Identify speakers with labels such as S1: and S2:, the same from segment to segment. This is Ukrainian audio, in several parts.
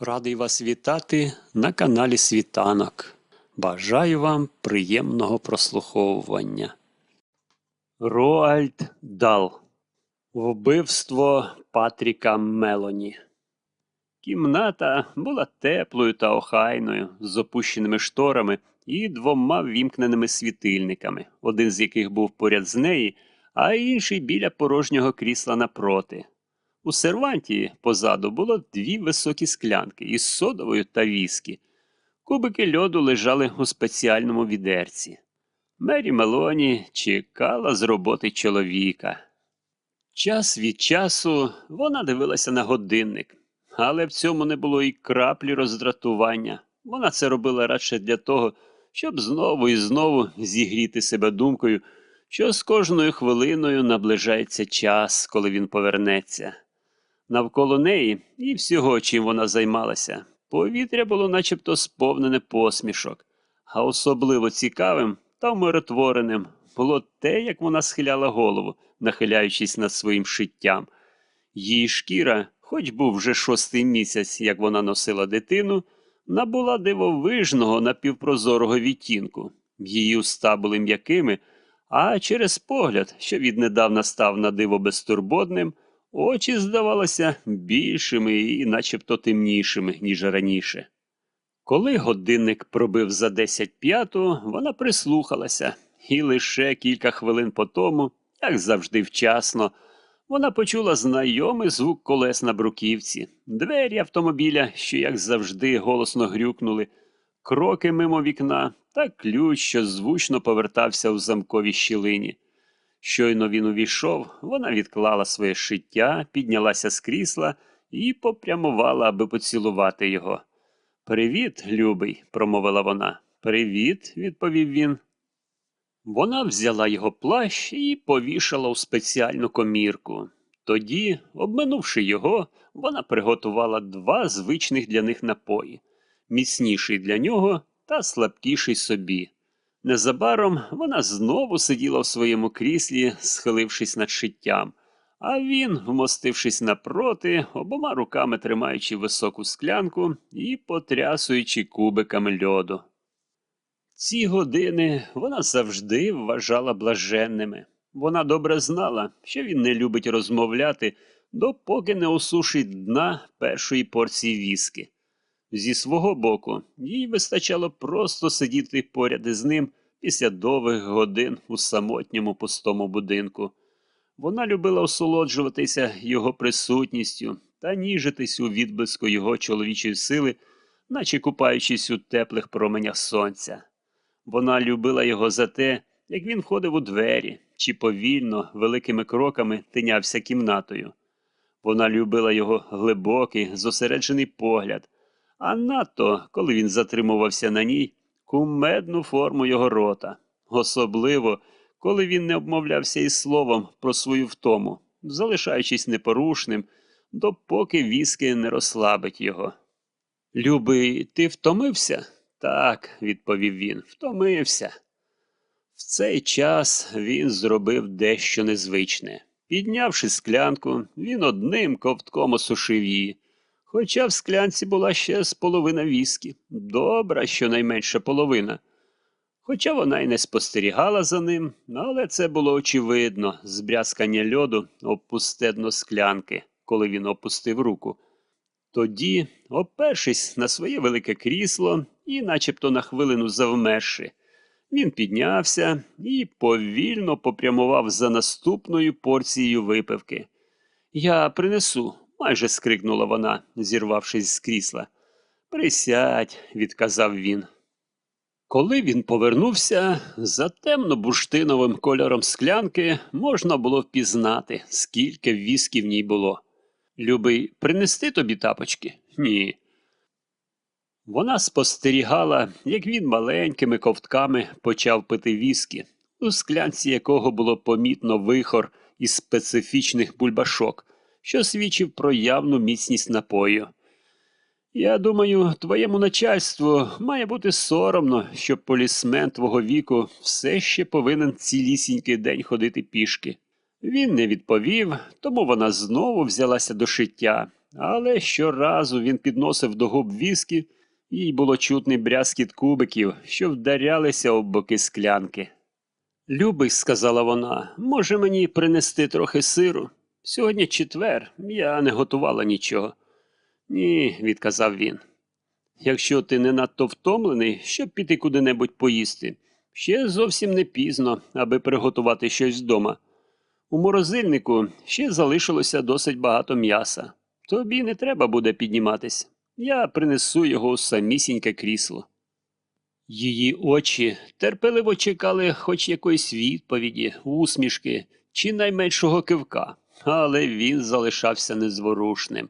S1: Радий вас вітати на каналі Світанок. Бажаю вам приємного прослуховування. Роальд Дал. Вбивство Патріка Мелоні. Кімната була теплою та охайною, з опущеними шторами і двома вімкненими світильниками, один з яких був поряд з неї, а інший біля порожнього крісла напроти. У серванті позаду було дві високі склянки із содовою та віскі. Кубики льоду лежали у спеціальному відерці. Мері Мелоні чекала з роботи чоловіка. Час від часу вона дивилася на годинник, але в цьому не було і краплі роздратування. Вона це робила радше для того, щоб знову і знову зігріти себе думкою, що з кожною хвилиною наближається час, коли він повернеться. Навколо неї і всього, чим вона займалася, повітря було начебто сповнене посмішок, а особливо цікавим та умиротвореним було те, як вона схиляла голову, нахиляючись над своїм шиттям. Її шкіра, хоч був вже шостий місяць, як вона носила дитину, набула дивовижного напівпрозорого відтінку. Її уста були м'якими, а через погляд, що віднедавна став на диво безтурботним, Очі здавалося більшими і начебто темнішими, ніж раніше. Коли годинник пробив за десять п'яту, вона прислухалася, і лише кілька хвилин по тому, як завжди вчасно, вона почула знайомий звук колес на бруківці, двері автомобіля, що, як завжди, голосно грюкнули, кроки мимо вікна та ключ, що звучно повертався у замковій щілині. Щойно він увійшов, вона відклала своє шиття, піднялася з крісла і попрямувала, аби поцілувати його. Привіт, любий, промовила вона. Привіт, відповів він. Вона взяла його плащ і повішала у спеціальну комірку. Тоді, обминувши його, вона приготувала два звичних для них напої міцніший для нього та слабкіший собі. Незабаром вона знову сиділа в своєму кріслі, схилившись над шиттям, а він, вмостившись напроти, обома руками тримаючи високу склянку і потрясуючи кубиками льоду. Ці години вона завжди вважала блаженними. Вона добре знала, що він не любить розмовляти, допоки не осушить дна першої порції віски. Зі свого боку, їй вистачало просто сидіти поряд із ним після довгих годин у самотньому пустому будинку. Вона любила осолоджуватися його присутністю та ніжитись у відблиску його чоловічої сили, наче купаючись у теплих променях сонця. Вона любила його за те, як він ходив у двері чи повільно, великими кроками тинявся кімнатою. Вона любила його глибокий, зосереджений погляд а надто, коли він затримувався на ній, кумедну форму його рота, особливо, коли він не обмовлявся із словом про свою втому, залишаючись непорушним, допоки віски не розслабить його. Любий, ти втомився? Так, відповів він, втомився. В цей час він зробив дещо незвичне. Піднявши склянку, він одним ковтком осушив її. Хоча в склянці була ще з половина віскі, добра, щонайменше половина. Хоча вона й не спостерігала за ним, але це було очевидно з брязкання льоду опустедно склянки, коли він опустив руку. Тоді, опершись на своє велике крісло і, начебто на хвилину завмерши, він піднявся і повільно попрямував за наступною порцією випивки. Я принесу, майже скрикнула вона, зірвавшись з крісла. Присядь, відказав він. Коли він повернувся, за темно-бурштиновим кольором склянки можна було впізнати, скільки віскі в ній було. Любий, принести тобі тапочки? Ні. Вона спостерігала, як він маленькими ковтками почав пити віскі, у склянці якого було помітно вихор із специфічних бульбашок, що свідчив про явну міцність напою. Я думаю, твоєму начальству має бути соромно, що полісмен твого віку все ще повинен цілісінький день ходити пішки. Він не відповів, тому вона знову взялася до шиття, але щоразу він підносив до губ віскі, їй було чутний брязкіт кубиків, що вдарялися об боки склянки. Любий, сказала вона, може мені принести трохи сиру? Сьогодні четвер, я не готувала нічого. Ні, відказав він. Якщо ти не надто втомлений, щоб піти куди-небудь поїсти, ще зовсім не пізно, аби приготувати щось вдома. У морозильнику ще залишилося досить багато м'яса. Тобі не треба буде підніматись. Я принесу його у самісіньке крісло. Її очі терпеливо чекали хоч якоїсь відповіді, усмішки чи найменшого кивка, але він залишався незворушним.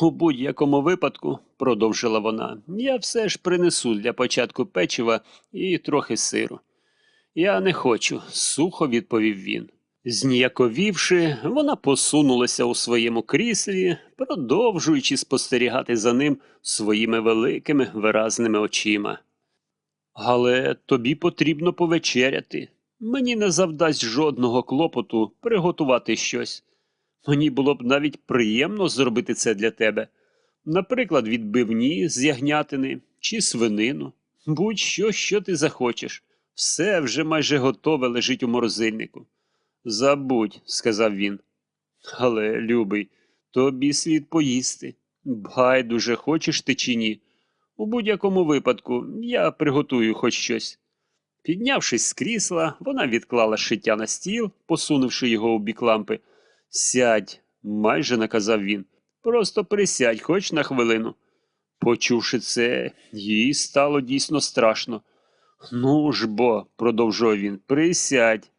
S1: У будь-якому випадку, продовжила вона, я все ж принесу для початку печива і трохи сиру. Я не хочу, сухо відповів він. Зніяковівши, вона посунулася у своєму кріслі, продовжуючи спостерігати за ним своїми великими виразними очима. Але тобі потрібно повечеряти. Мені не завдасть жодного клопоту приготувати щось. Мені було б навіть приємно зробити це для тебе. Наприклад, відбивні з ягнятини чи свинину. Будь-що, що ти захочеш. Все вже майже готове лежить у морозильнику. Забудь, сказав він. Але, любий, тобі слід поїсти. Байдуже, хочеш ти чи ні. У будь-якому випадку я приготую хоч щось. Піднявшись з крісла, вона відклала шиття на стіл, посунувши його у бік лампи. Сядь, майже наказав він. Просто присядь хоч на хвилину. Почувши це, їй стало дійсно страшно. Ну ж бо, продовжував він, присядь.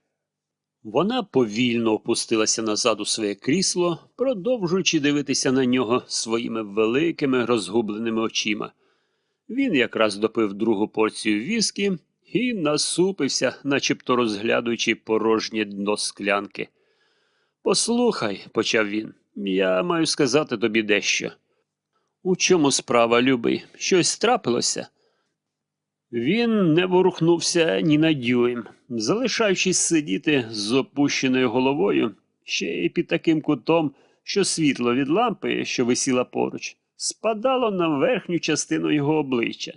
S1: Вона повільно опустилася назад у своє крісло, продовжуючи дивитися на нього своїми великими розгубленими очима. Він якраз допив другу порцію віскі і насупився, начебто розглядуючи порожнє дно склянки. Послухай, почав він, я маю сказати тобі дещо. У чому справа, любий? Щось трапилося? Він не ворухнувся ні на дюйм, залишаючись сидіти з опущеною головою, ще й під таким кутом, що світло від лампи, що висіла поруч, спадало на верхню частину його обличчя,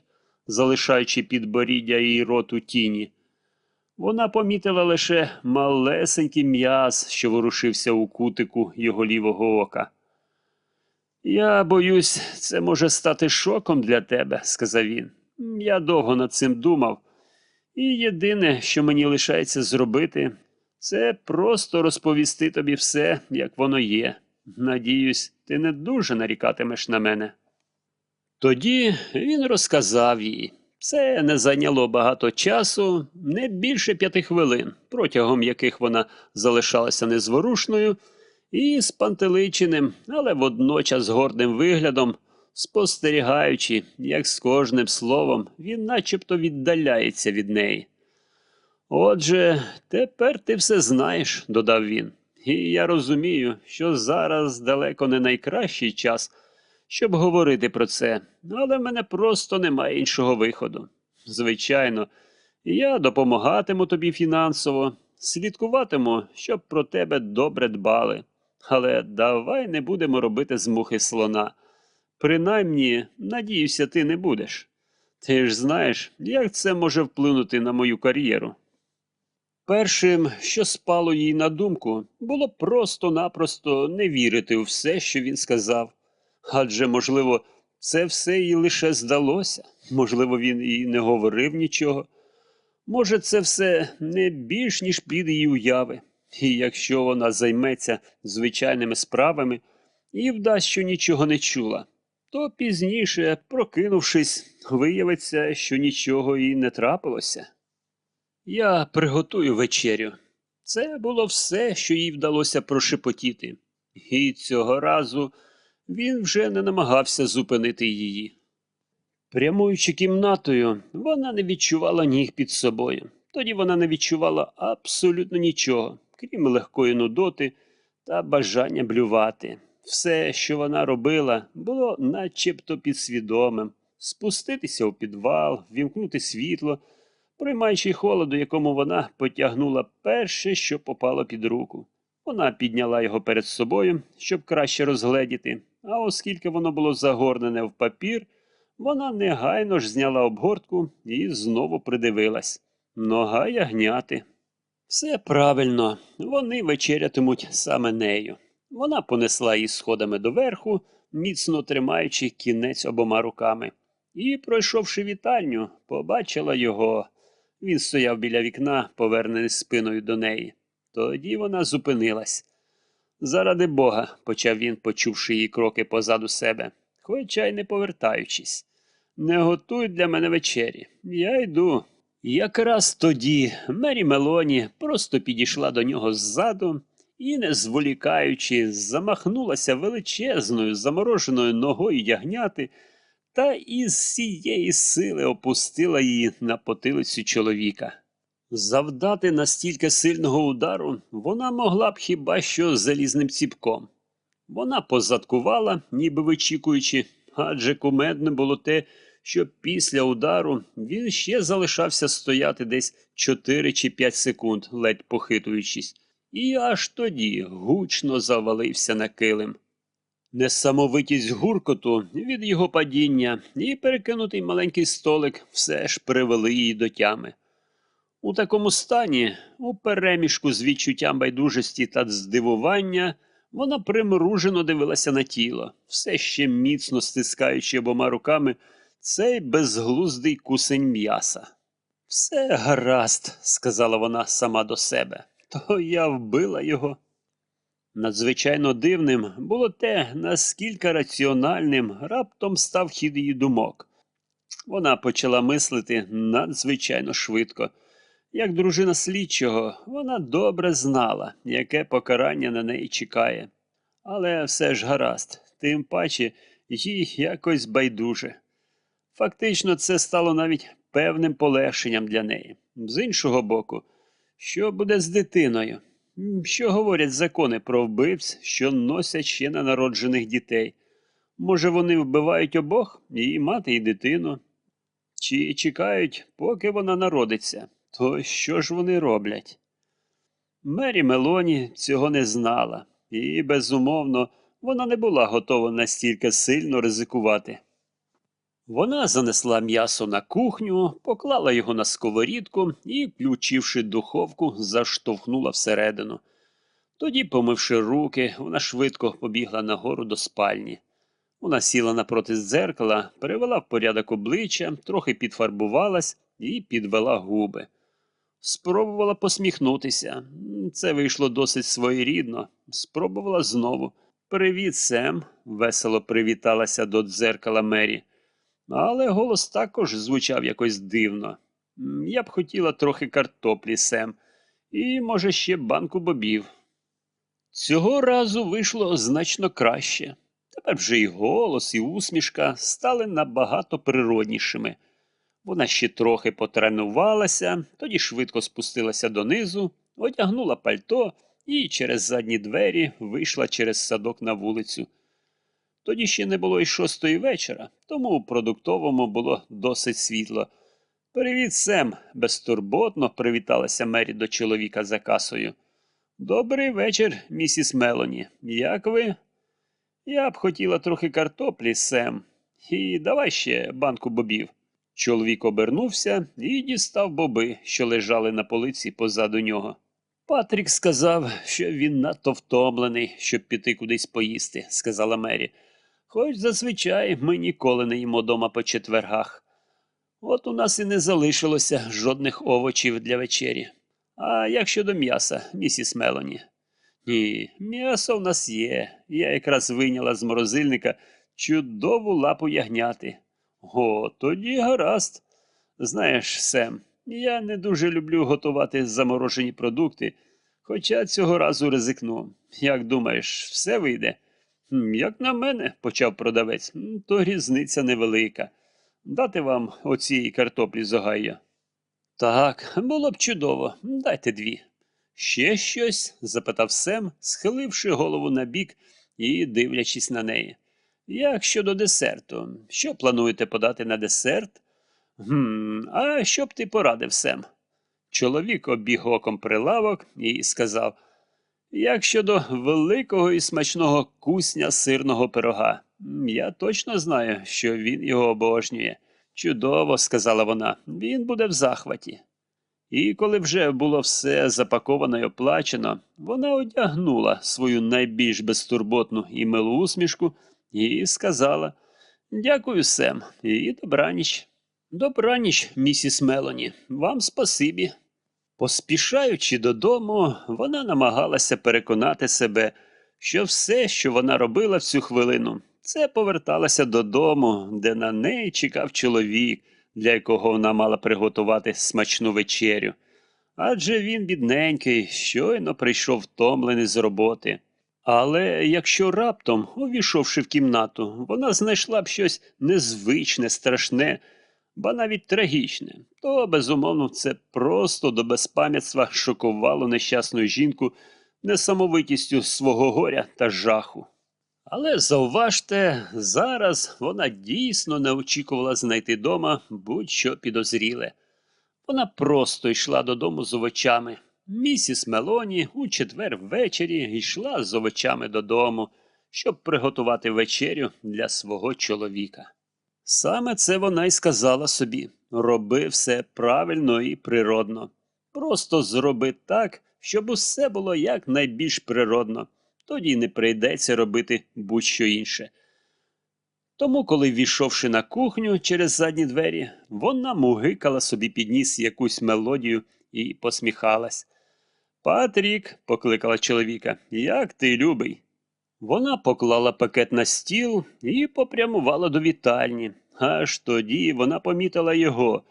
S1: залишаючи підборіддя і рот у тіні. Вона помітила лише малесенький м'яз, що ворушився у кутику його лівого ока. Я боюсь, це може стати шоком для тебе, сказав він. Я довго над цим думав, і єдине, що мені лишається зробити, це просто розповісти тобі все, як воно є. Надіюсь, ти не дуже нарікатимеш на мене. Тоді він розказав їй. Це не зайняло багато часу, не більше п'яти хвилин, протягом яких вона залишалася незворушною і спантеличеним, але водночас гордим виглядом, спостерігаючи, як з кожним словом він начебто віддаляється від неї. Отже, тепер ти все знаєш, додав він, і я розумію, що зараз далеко не найкращий час, щоб говорити про це, але в мене просто немає іншого виходу. Звичайно, я допомагатиму тобі фінансово, слідкуватиму, щоб про тебе добре дбали. Але давай не будемо робити з мухи слона. Принаймні, надіюся, ти не будеш. Ти ж знаєш, як це може вплинути на мою кар'єру. Першим, що спало їй на думку, було просто-напросто не вірити у все, що він сказав. Адже, можливо, це все їй лише здалося, можливо, він і не говорив нічого. Може, це все не більш, ніж плід її уяви. І якщо вона займеться звичайними справами і вдасть, що нічого не чула, то пізніше, прокинувшись, виявиться, що нічого і не трапилося. Я приготую вечерю. Це було все, що їй вдалося прошепотіти, і цього разу він вже не намагався зупинити її. Прямуючи кімнатою, вона не відчувала ніг під собою. Тоді вона не відчувала абсолютно нічого, крім легкої нудоти та бажання блювати. Все, що вона робила, було начебто підсвідомим спуститися у підвал, вімкнути світло, приймаючи холоду, якому вона потягнула перше, що попало під руку. Вона підняла його перед собою, щоб краще розгледіти, а оскільки воно було загорнене в папір, вона негайно ж зняла обгортку і знову придивилась. Нога ягняти. Все правильно, вони вечерятимуть саме нею. Вона понесла її сходами доверху, міцно тримаючи кінець обома руками. І, пройшовши вітальню, побачила його. Він стояв біля вікна, повернений спиною до неї. Тоді вона зупинилась. Заради Бога, почав він, почувши її кроки позаду себе, хоча й не повертаючись. Не готуй для мене вечері. Я йду. Якраз тоді Мері Мелоні просто підійшла до нього ззаду і, не зволікаючи, замахнулася величезною замороженою ногою ягняти та із всієї сили опустила її на потилицю чоловіка. Завдати настільки сильного удару вона могла б хіба що залізним ціпком. Вона позадкувала, ніби вичікуючи, адже кумедне було те, що після удару він ще залишався стояти десь 4 чи 5 секунд, ледь похитуючись, і аж тоді гучно завалився на килим. Несамовитість гуркоту від його падіння і перекинутий маленький столик все ж привели її до тями. У такому стані, у переміжку з відчуттям байдужості та здивування, вона примружено дивилася на тіло, все ще міцно стискаючи обома руками цей безглуздий кусень м'яса. Все гаразд, сказала вона сама до себе, то я вбила його. Надзвичайно дивним було те, наскільки раціональним раптом став хід її думок. Вона почала мислити надзвичайно швидко. Як дружина слідчого, вона добре знала, яке покарання на неї чекає. Але все ж гаразд, тим паче їй якось байдуже. Фактично, це стало навіть певним полегшенням для неї. З іншого боку, що буде з дитиною? Що говорять закони про вбивць, що носять ще ненароджених дітей? Може, вони вбивають обох, і мати, і дитину? Чи чекають, поки вона народиться? То що ж вони роблять? Мері Мелоні цього не знала, і, безумовно, вона не була готова настільки сильно ризикувати. Вона занесла м'ясо на кухню, поклала його на сковорідку і, включивши духовку, заштовхнула всередину. Тоді, помивши руки, вона швидко побігла нагору до спальні. Вона сіла напроти дзеркала, перевела в порядок обличчя, трохи підфарбувалась і підвела губи. Спробувала посміхнутися. Це вийшло досить своєрідно. Спробувала знову. Привіт, Сем, весело привіталася до дзеркала Мері. Але голос також звучав якось дивно. Я б хотіла трохи картоплі, Сем, і, може, ще банку бобів. Цього разу вийшло значно краще. Тепер вже і голос, і усмішка стали набагато природнішими. Вона ще трохи потренувалася, тоді швидко спустилася донизу, одягнула пальто і через задні двері вийшла через садок на вулицю. Тоді ще не було й шостої вечора, тому у продуктовому було досить світло. Привіт, Сем, безтурботно привіталася Мері до чоловіка за касою. Добрий вечір, місіс Мелоні. Як ви? Я б хотіла трохи картоплі, Сем. І давай ще банку бобів. Чоловік обернувся і дістав боби, що лежали на полиці позаду нього. Патрік сказав, що він надто втомлений, щоб піти кудись поїсти, сказала Мері. Хоч зазвичай ми ніколи не їмо дома по четвергах. От у нас і не залишилося жодних овочів для вечері. А як щодо м'яса, місіс Мелоні? Ні, м'ясо в нас є. Я якраз вийняла з морозильника чудову лапу ягняти. О, тоді гаразд. Знаєш, Сем, я не дуже люблю готувати заморожені продукти, хоча цього разу ризикну. Як думаєш, все вийде? Як на мене, почав продавець, то різниця невелика. Дати вам оці картоплі з Огайо?» Так, було б чудово. Дайте дві. Ще щось? запитав Сем, схиливши голову на бік і дивлячись на неї. Як щодо десерту, що плануєте подати на десерт? Гм, а що б ти порадив, Сем? Чоловік обіг оком прилавок і сказав: Як щодо великого і смачного кусня сирного пирога, я точно знаю, що він його обожнює. Чудово, сказала вона, він буде в захваті. І коли вже було все запаковано й оплачено, вона одягнула свою найбільш безтурботну і милу усмішку і сказала Дякую, Сем, і добраніч. Добраніч, місіс Мелоні, вам спасибі. Поспішаючи додому, вона намагалася переконати себе, що все, що вона робила в цю хвилину, це поверталася додому, де на неї чекав чоловік, для якого вона мала приготувати смачну вечерю. Адже він, бідненький, щойно прийшов втомлений з роботи. Але якщо раптом, увійшовши в кімнату, вона знайшла б щось незвичне, страшне, ба навіть трагічне, то, безумовно, це просто до безпам'ятства шокувало нещасну жінку несамовитістю свого горя та жаху. Але зауважте, зараз вона дійсно не очікувала знайти дома будь-що підозріле. Вона просто йшла додому з овочами. Місіс Мелоні у четвер ввечері йшла з овочами додому, щоб приготувати вечерю для свого чоловіка. Саме це вона й сказала собі роби все правильно і природно. Просто зроби так, щоб усе було якнайбільш природно, тоді не прийдеться робити будь-що інше. Тому, коли війшовши на кухню через задні двері, вона мугикала собі під ніс якусь мелодію і посміхалась. Патрік, покликала чоловіка, як ти любий. Вона поклала пакет на стіл і попрямувала до вітальні. Аж тоді вона помітила його,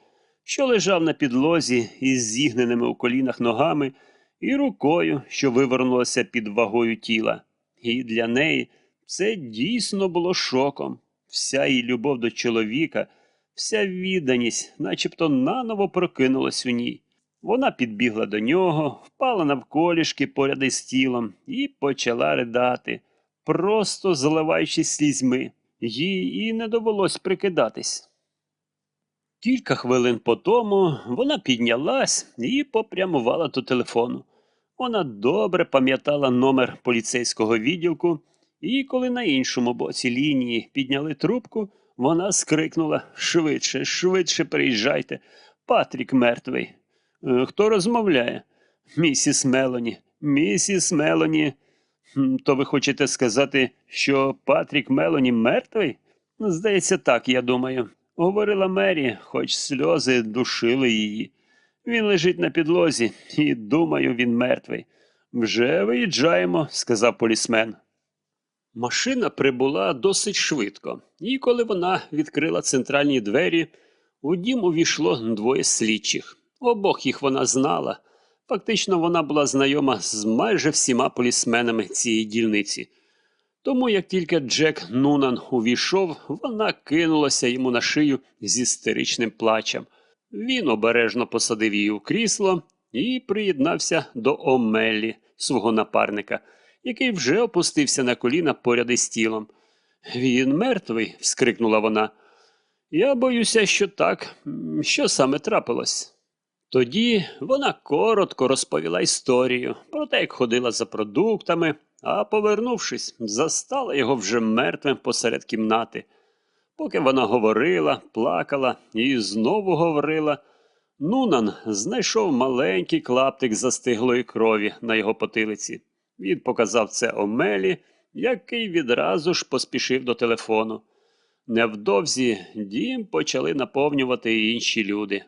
S1: що лежав на підлозі із зігненими у колінах ногами і рукою, що вивернулася під вагою тіла. І для неї це дійсно було шоком. Вся її любов до чоловіка, вся відданість, начебто наново прокинулась у ній. Вона підбігла до нього, впала навколішки поряд із тілом і почала ридати, просто заливаючись слізьми. Їй і не довелось прикидатись. Кілька хвилин по тому вона піднялась і попрямувала до телефону. Вона добре пам'ятала номер поліцейського відділку, і коли на іншому боці лінії підняли трубку, вона скрикнула Швидше, швидше приїжджайте. Патрік мертвий. «Е, Хто розмовляє? Місіс Мелоні. Місіс Мелоні. То ви хочете сказати, що Патрік Мелоні мертвий? Здається, так, я думаю. Говорила Мері, хоч сльози душили її. Він лежить на підлозі, і думаю, він мертвий. Вже виїжджаємо, сказав полісмен. Машина прибула досить швидко, і коли вона відкрила центральні двері, у дім увійшло двоє слідчих. Обох їх вона знала. Фактично, вона була знайома з майже всіма полісменами цієї дільниці. Тому, як тільки Джек Нунан увійшов, вона кинулася йому на шию з істеричним плачем. Він обережно посадив її у крісло і приєднався до Омелі, свого напарника, який вже опустився на коліна поряд із тілом. Він мертвий. вскрикнула вона. Я боюся, що так. Що саме трапилось? Тоді вона коротко розповіла історію про те, як ходила за продуктами, а повернувшись, застала його вже мертвим посеред кімнати. Поки вона говорила, плакала і знову говорила, Нунан знайшов маленький клаптик застиглої крові на його потилиці. Він показав це Омелі, який відразу ж поспішив до телефону. Невдовзі дім почали наповнювати інші люди.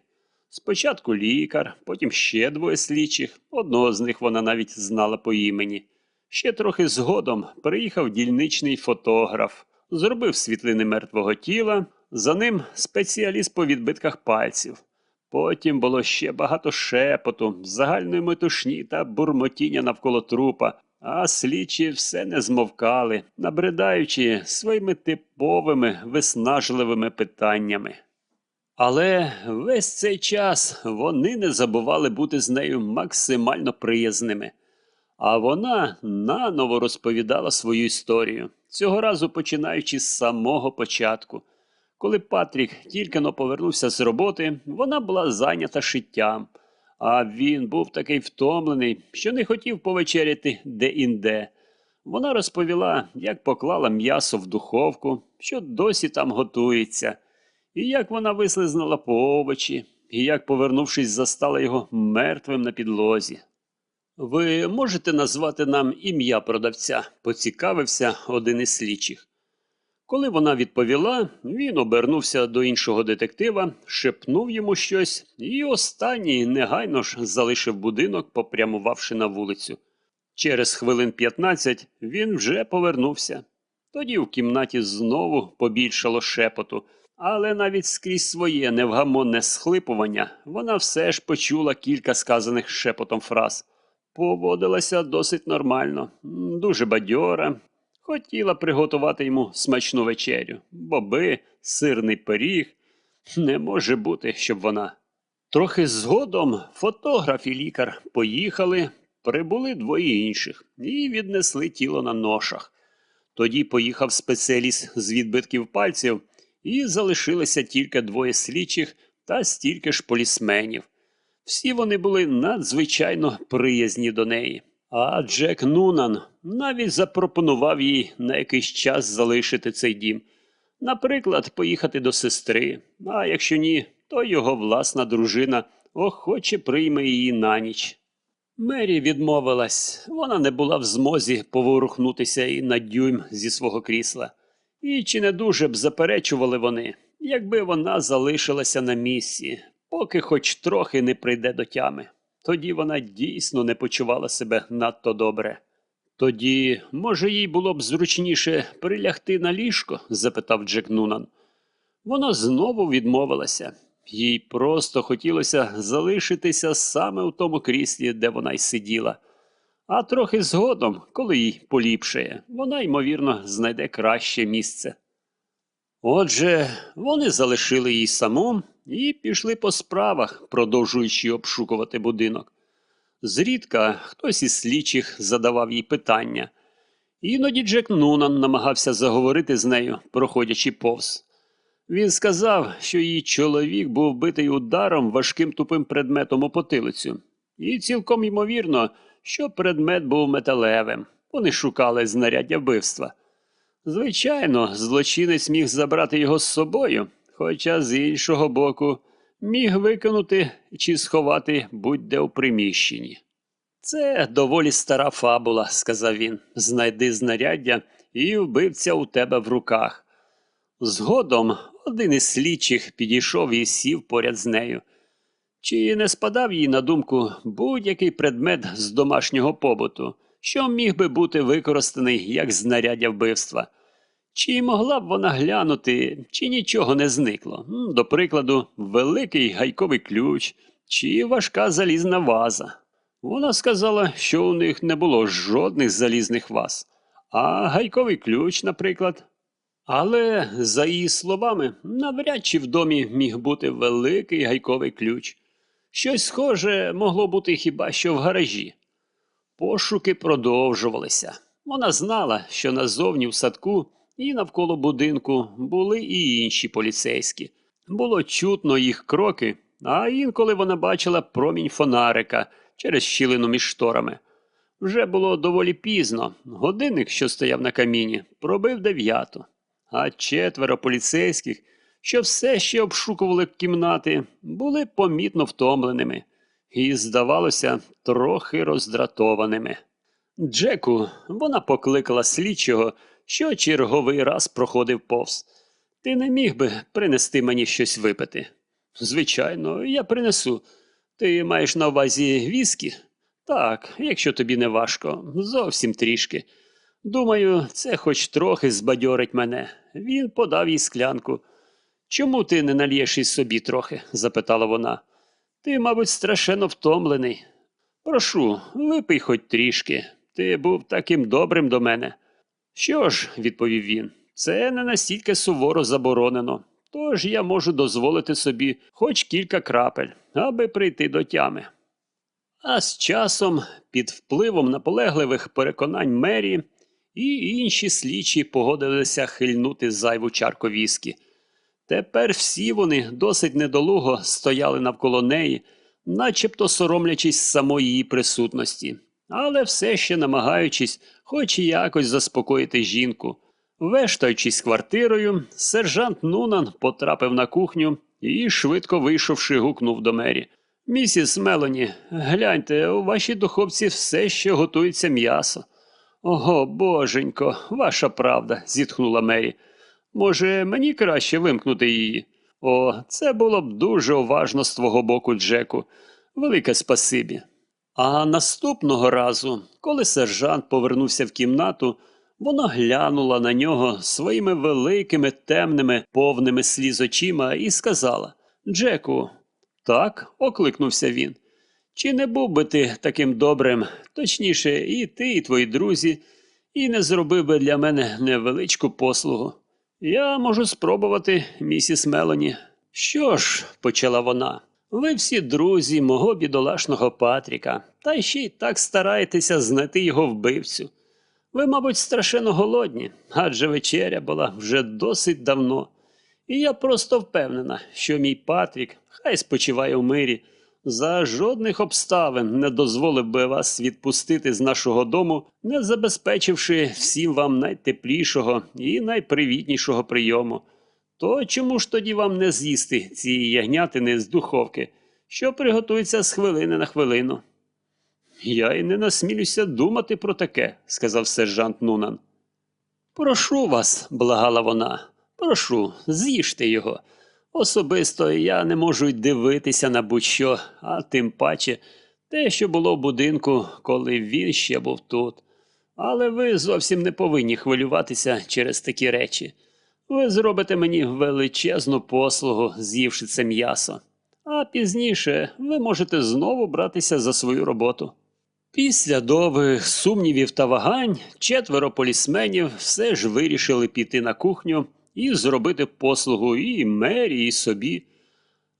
S1: Спочатку лікар, потім ще двоє слідчих, одного з них вона навіть знала по імені. Ще трохи згодом приїхав дільничний фотограф, зробив світлини мертвого тіла, за ним спеціаліст по відбитках пальців. Потім було ще багато шепоту, загальної метушні та бурмотіння навколо трупа, а слідчі все не змовкали, набридаючи своїми типовими виснажливими питаннями. Але весь цей час вони не забували бути з нею максимально приязними. А вона наново розповідала свою історію, цього разу починаючи з самого початку. Коли Патрік тільки но повернувся з роботи, вона була зайнята шиттям, А він був такий втомлений, що не хотів повечеряти де-інде. Вона розповіла, як поклала м'ясо в духовку, що досі там готується, і як вона вислизнула по овочі, і як, повернувшись, застала його мертвим на підлозі. Ви можете назвати нам ім'я продавця? поцікавився один із слідчих. Коли вона відповіла, він обернувся до іншого детектива, шепнув йому щось, і останній негайно ж залишив будинок, попрямувавши на вулицю. Через хвилин 15 він вже повернувся. Тоді в кімнаті знову побільшало шепоту, але навіть скрізь своє невгамонне схлипування вона все ж почула кілька сказаних шепотом фраз. Поводилася досить нормально, дуже бадьора. Хотіла приготувати йому смачну вечерю, боби, сирний пиріг. Не може бути, щоб вона. Трохи згодом фотограф і лікар поїхали, прибули двоє інших і віднесли тіло на ношах. Тоді поїхав спеціаліст з відбитків пальців, і залишилося тільки двоє слідчих та стільки ж полісменів. Всі вони були надзвичайно приязні до неї. А Джек Нунан навіть запропонував їй на якийсь час залишити цей дім. Наприклад, поїхати до сестри, а якщо ні, то його власна дружина охоче прийме її на ніч. Мері відмовилась, вона не була в змозі поворухнутися і на дюйм зі свого крісла. І чи не дуже б заперечували вони, якби вона залишилася на місці, поки хоч трохи не прийде до тями. Тоді вона дійсно не почувала себе надто добре. Тоді, може, їй було б зручніше прилягти на ліжко? запитав Джек Нунан. Вона знову відмовилася. Їй просто хотілося залишитися саме у тому кріслі, де вона й сиділа. А трохи згодом, коли їй поліпшає, вона, ймовірно, знайде краще місце. Отже, вони залишили її саму і пішли по справах, продовжуючи обшукувати будинок. Зрідка хтось із слідчих задавав їй питання. Іноді Джек Нунан намагався заговорити з нею, проходячи повз. Він сказав, що її чоловік був битий ударом важким тупим предметом у потилицю. І цілком ймовірно, що предмет був металевим. Вони шукали знаряддя вбивства. Звичайно, злочинець міг забрати його з собою, хоча з іншого боку міг викинути чи сховати будь-де у приміщенні. Це доволі стара фабула, сказав він. Знайди знаряддя і вбивця у тебе в руках. Згодом один із слідчих підійшов і сів поряд з нею. Чи не спадав їй на думку будь-який предмет з домашнього побуту, що міг би бути використаний як знаряддя вбивства? Чи могла б вона глянути, чи нічого не зникло? До прикладу, великий гайковий ключ чи важка залізна ваза. Вона сказала, що у них не було жодних залізних ваз, а гайковий ключ, наприклад. Але, за її словами, навряд чи в домі міг бути великий гайковий ключ. Щось схоже могло бути хіба що в гаражі. Пошуки продовжувалися. Вона знала, що назовні в садку і навколо будинку були і інші поліцейські. Було чутно їх кроки, а інколи вона бачила промінь фонарика через щілину між шторами. Вже було доволі пізно. Годинник, що стояв на каміні, пробив дев'яту, а четверо поліцейських, що все ще обшукували кімнати, були помітно втомленими і, здавалося, трохи роздратованими. Джеку вона покликала слідчого, що черговий раз проходив повз. Ти не міг би принести мені щось випити? Звичайно, я принесу. Ти маєш на увазі віскі? Так, якщо тобі не важко, зовсім трішки. Думаю, це хоч трохи збадьорить мене. Він подав їй склянку. Чому ти не нальєш із собі трохи? запитала вона. Ти, мабуть, страшенно втомлений. Прошу, випий хоч трішки. Ти був таким добрим до мене. Що ж, відповів він, це не настільки суворо заборонено. Тож я можу дозволити собі хоч кілька крапель, аби прийти до тями. А з часом, під впливом наполегливих переконань Мері, і інші слідчі погодилися хильнути зайву чарку віскі. Тепер всі вони досить недолуго стояли навколо неї, начебто соромлячись самої її присутності, але все ще намагаючись хоч і якось заспокоїти жінку. Вештаючись квартирою, сержант Нунан потрапив на кухню і, швидко вийшовши, гукнув до мері. Місіс Мелоні, гляньте, у вашій духовці все ще готується м'ясо. Ого, боженько, ваша правда, зітхнула Мері. Може, мені краще вимкнути її? О, це було б дуже уважно з твого боку, Джеку. Велике спасибі. А наступного разу, коли сержант повернувся в кімнату, вона глянула на нього своїми великими, темними, повними сліз очима і сказала Джеку, так, окликнувся він. Чи не був би ти таким добрим, точніше, і ти, і твої друзі, і не зробив би для мене невеличку послугу? Я можу спробувати, місіс Мелоні. Що ж, почала вона, ви всі друзі мого бідолашного Патріка, та ще й так стараєтеся знайти його вбивцю. Ви, мабуть, страшенно голодні, адже вечеря була вже досить давно. І я просто впевнена, що мій Патрік, хай спочиває у мирі, за жодних обставин не дозволив би вас відпустити з нашого дому, не забезпечивши всім вам найтеплішого і найпривітнішого прийому. То чому ж тоді вам не з'їсти цієї ягнятини з духовки, що приготується з хвилини на хвилину? Я й не насмілюся думати про таке, сказав сержант Нунан. Прошу вас, благала вона, прошу, з'їжте його. Особисто я не можу й дивитися на будь-що, а тим паче те, що було в будинку, коли він ще був тут. Але ви зовсім не повинні хвилюватися через такі речі. Ви зробите мені величезну послугу, з'ївши це м'ясо. А пізніше ви можете знову братися за свою роботу. Після довгих сумнівів та вагань четверо полісменів все ж вирішили піти на кухню і зробити послугу і мері, і собі.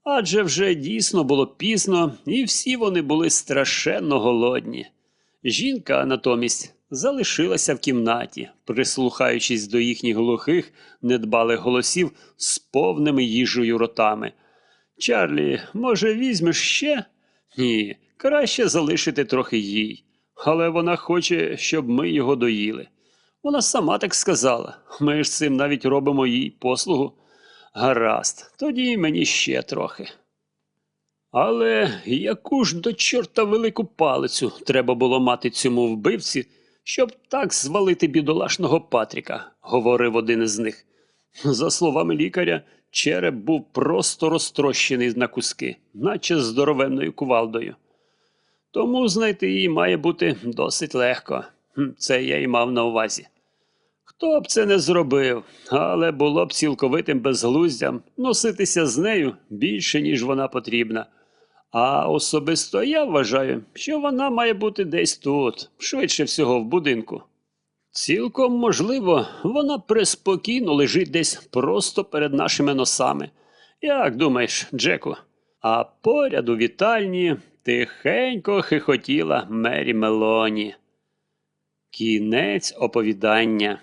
S1: Адже вже дійсно було пізно, і всі вони були страшенно голодні. Жінка натомість залишилася в кімнаті, прислухаючись до їхніх глухих, недбалих голосів з повними їжею ротами. Чарлі, може, візьмеш ще? Ні, краще залишити трохи їй. Але вона хоче, щоб ми його доїли. Вона сама так сказала. Ми ж цим навіть робимо їй послугу. Гаразд, тоді мені ще трохи. Але яку ж до чорта велику палицю треба було мати цьому вбивці, щоб так звалити бідолашного Патріка, говорив один із них. За словами лікаря, череп був просто розтрощений на куски, наче здоровенною кувалдою. Тому знайти її має бути досить легко. Це я й мав на увазі. Хто б це не зробив, але було б цілковитим безглуздям носитися з нею більше, ніж вона потрібна. А особисто я вважаю, що вона має бути десь тут, швидше всього в будинку. Цілком можливо, вона преспокійно лежить десь просто перед нашими носами. Як думаєш, Джеку? А поряд у вітальні тихенько хихотіла Мері Мелоні. Кінець оповідання.